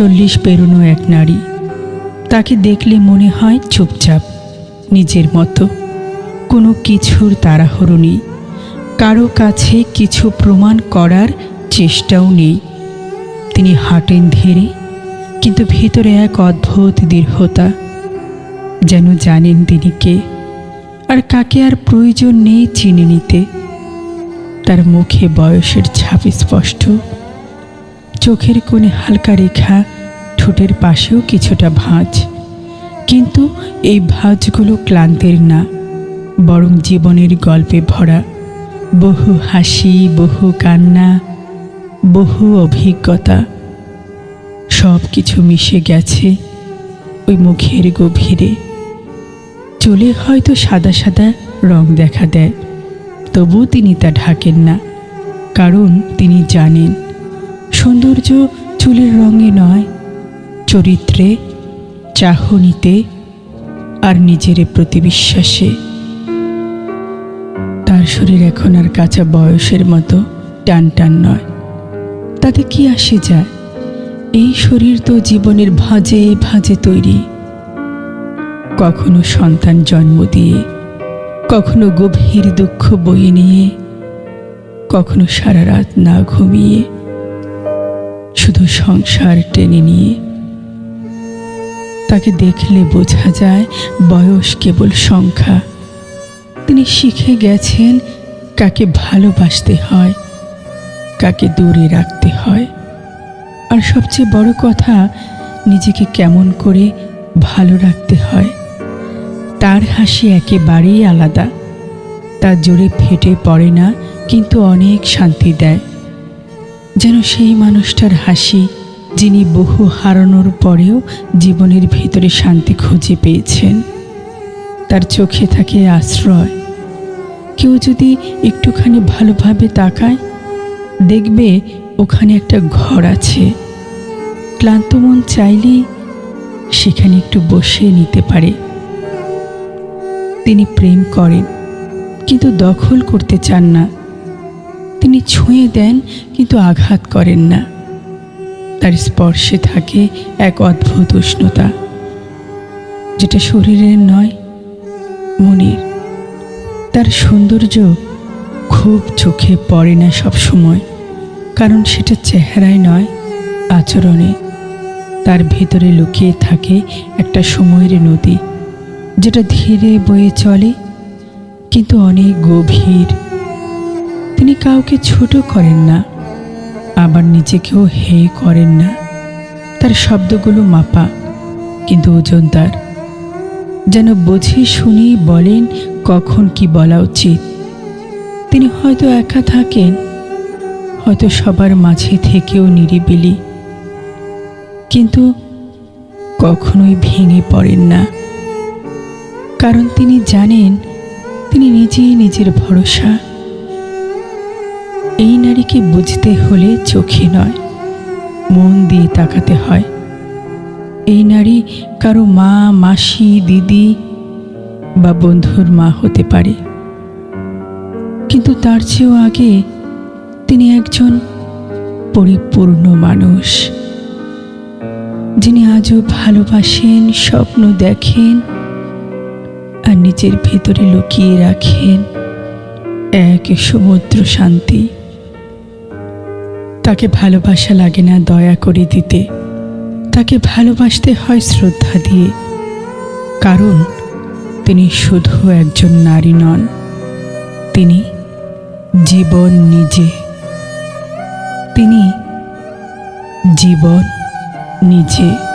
চল্লিশ পেরোনো এক নারী। তাকে দেখলে মনে হয় চুপচাপ, নিজের মতো। কোনো কিছুর তাড়াহুড়ো নেই। কারও কাছে কিছু প্রমাণ করার চেষ্টাও নেই। তিনি হাঁটেন ধীরে, কিন্তু ভেতরে এক অদ্ভুত দৃঢ়তা। যেন জানেন তিনি কে, আর কাকে আর প্রয়োজন নেই চিনে নিতে। তার মুখে বয়সের ছাপ স্পষ্ট। চোখের কোণে হালকা রেখা, ঠোঁটের পাশেও কিছুটা ভাঁজ। কিন্তু এই ভাঁজগুলো ক্লান্তের না, বরং জীবনের গল্পে ভরা। বহু হাসি, বহু কান্না, বহু অভিজ্ঞতা। সব কিছু মিশে গেছে ওই মুখের গভীরে। চলে হয়তো সাদা সাদা রং দেখা দেয়, তবুও তিনি তা ঢাকেন না, কারণ তিনি জানেন সৌন্দর্য চুলের রঙে নয়, চরিত্রে, চাহনিতে আর নিজের প্রতি বিশ্বাসে তার শরীর এখন আর কাঁচা বয়সের মতো টান টান নয়। তাতে কি আসে যায়? এই শরীর তো জীবনের ভাঁজে ভাঁজে তৈরি। কখনো সন্তান জন্ম দিয়ে, কখনো গভীর দুঃখ বয়ে নিয়ে, কখনো সারা রাত না ঘুমিয়ে সংসার টেনে নিয়ে। তাকে দেখলে বোঝা যায় বয়স কেবল সংখ্যা। তিনি শিখে গেছেন কাকে ভালোবাসতে হয়, কাকে দূরে রাখতে হয়। আর সবচেয়ে বড় কথা, নিজেকে কেমন করে ভালো রাখতে হয়। তার হাসি একেবারেই আলাদা। তার জোরে ফেটে পড়ে না, কিন্তু অনেক শান্তি দেয়। যেন সেই মানুষটার হাসি, যিনি বহু হারানোর পরেও জীবনের ভিতরে শান্তি খুঁজে পেয়েছেন। তার চোখে থাকে আশ্রয়। কেউ যদি একটুখানি ভালোভাবে তাকায়, দেখবে ওখানে একটা ঘর আছে। ক্লান্ত মন চাইলেই সেখানে একটু বসে নিতে পারে। তিনি প্রেম করেন, কিন্তু দখল করতে চান না। তিনি ছুঁয়ে দেন, কিন্তু আঘাত করেন না। তার স্পর্শে থাকে এক অদ্ভুত উষ্ণতা, যেটা শরীরের নয়, মনের। তার সৌন্দর্য খুব চোখে পড়ে না সব সময় কারণ সেটা চেহারায় নয়, আচরণে। তার ভেতরে লুকিয়ে থাকে একটা সময়ের নদী, যেটা ধীরে বয়ে চলে, কিন্তু অনেক গভীর। তিনি কাউকে ছোট করেন না, আবার নিজেকেও হে করেন না। তার শব্দগুলো মাপা, কিন্তু ওজন তার। যেন বুঝে, শুনেই বলেন কখন কি বলা উচিত। তিনি হয়তো একা থাকেন, হয়তো সবার মাঝে থেকেও নিরিবিলি। কিন্তু কখনোই ভেঙে পড়েন না। কারণ তিনি জানেন, তিনি নিজেই নিজের ভরসা। এই নারীকে বুঝতে হলে চোখে নয়, মন দিয়ে তাকাতে হয়। এই নারী কারও মা, মাসি, দিদি বা বন্ধুর মা হতে পারে। কিন্তু তার চেয়েও আগে তিনি একজন পরিপূর্ণ মানুষ, যিনি আজও ভালোবাসেন, স্বপ্ন দেখেন আর নিজের ভেতরে লুকিয়ে রাখেন। এক সমুদ্র শান্তি। তাকে ভালোবাসা লাগে না দয়া করে দিতে। তাকে ভালোবাসতে হয় শ্রদ্ধা দিয়ে। কারণ, তিনি শুধু একজন নারী নন। তিনি জীবন নিজে। তিনি জীবন নিজে।